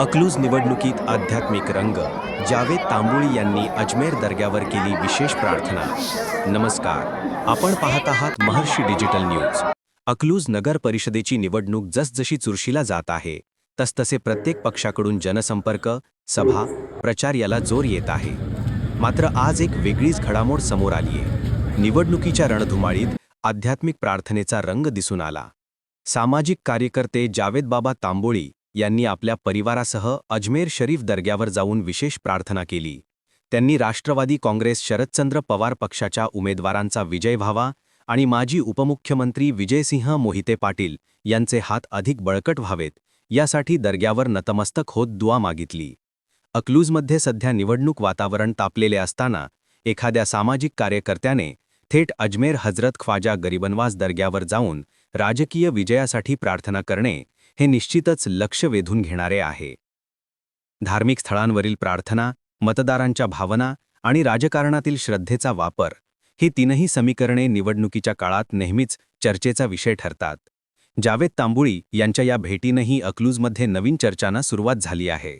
अकलूज निवडणुकीत आध्यात्मिक रंग जावेद तांबुळी यांनी अजमेर दर्ग्यावर केली विशेष प्रार्थना. नमस्कार. आपण पाहत आहात महर्षी डिजिटल न्यूज. अकलूज नगर परिषदेची निवडणूक जसजशी चुरशीला जात आहे तसतसे प्रत्येक पक्षाकडून जनसंपर्क सभा प्रचार याला जोर येत आहे. मात्र आज एक वेगळीच घडामोड समोर आलीये. निवडणुकीच्या रणधुमाळीत आध्यात्मिक प्रार्थनेचा रंग दिसून आला. सामाजिक कार्यकर्ते जावेद बाबा तांबोळी यांनी आपल्या परिवारासह अजमेर शरीफ दर्ग्यावर जाऊन विशेष प्रार्थना केली. त्यांनी राष्ट्रवादी काँग्रेस शरदचंद्र पवार पक्षाच्या उमेदवारांचा विजय व्हावा आणि माजी उपमुख्यमंत्री विजयसिंह मोहिते पाटील यांचे हात अधिक बळकट व्हावेत यासाठी दर्ग्यावर नतमस्तक होत दुआ मागितली. अक्लूजमध्ये सध्या निवडणूक वातावरण तापलेले असताना एखाद्या सामाजिक कार्यकर्त्याने थेट अजमेर हजरत ख्वाजा गरिबनवास दर्ग्यावर जाऊन राजकीय विजयासाठी प्रार्थना करणे हे निश्चितच लक्ष वेधून घेणारे आहे. धार्मिक स्थळांवरील प्रार्थना मतदारांच्या भावना आणि राजकारणातील श्रद्धेचा वापर ही तीनही समीकरणे निवडणुकीच्या काळात नेहमीच चर्चेचा विषय ठरतात. जावेद तांबुळी यांच्या या भेटीनंही अकलूजमध्ये नवीन चर्चांना सुरुवात झाली आहे.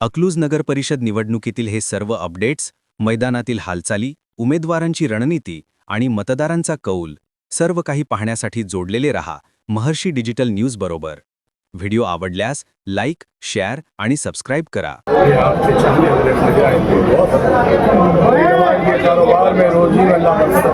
अकलूज नगर परिषद निवडणुकीतील हे सर्व अपडेट्स मैदानातील हालचाली उमेदवारांची रणनीती आणि मतदारांचा कौल सर्व काही पाहण्यासाठी जोडलेले रहा महर्षी डिजिटल न्यूज बरोबर व्हिडिओ आवडल्यास लाईक शेअर आणि सबस्क्राईब करा ये आपके चाहने वाले खजा है के कारोबार में रोजी में अल्लाह बरकत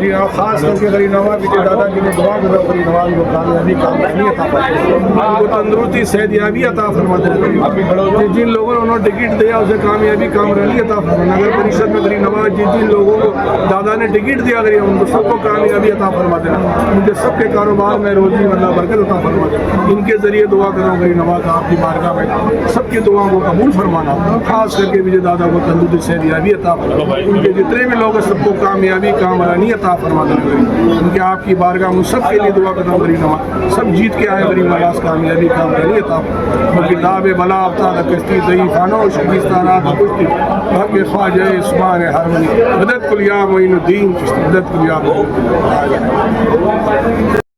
جی نواز، خاص کر کے غری نواز کے دادا جی نے دعا کرو غری نواز کو کامیابی کامیابی عطا فرما کو تندرستی، صحت یابی عطا فرما دے جن لوگوں نے انہوں ٹکٹ دیا، اسے کامیابی کامرانی عطا فرما نگر پریشد میں غری نواز جی جن لوگوں کو دادا نے ٹکٹ دیا غریب، ان کو سب کو کامیابی عطا فرما دینا مجھے سب کے کاروبار میں روزی اللہ برکت عطا فرما ان کے ذریعے دعا کرو غری نواز آپ کی بارگاہ میں سب کی دعاؤں کو قبول فرمانا۔ خاص کر کے مجھے دادا کو تندرستی، صحت یابی عطا فرما ان کے جتنے بھی لوگ ہیں، سب کو کامیابی کام رہنی عطا فرما دینا غریب ان آپ کی بارگاہ میں سب کے لیے دعا قدم بری نما۔ سب جیت کے آئے غریب نواز کامیابی کامیابی عطا کتاب بلا ابتاد کشتی ضعیف خانہ و شکستانات کشتی۔ بھر خواجہ عثمان حرمنی۔ مدد کلیہ معین الدین مدد کلیہ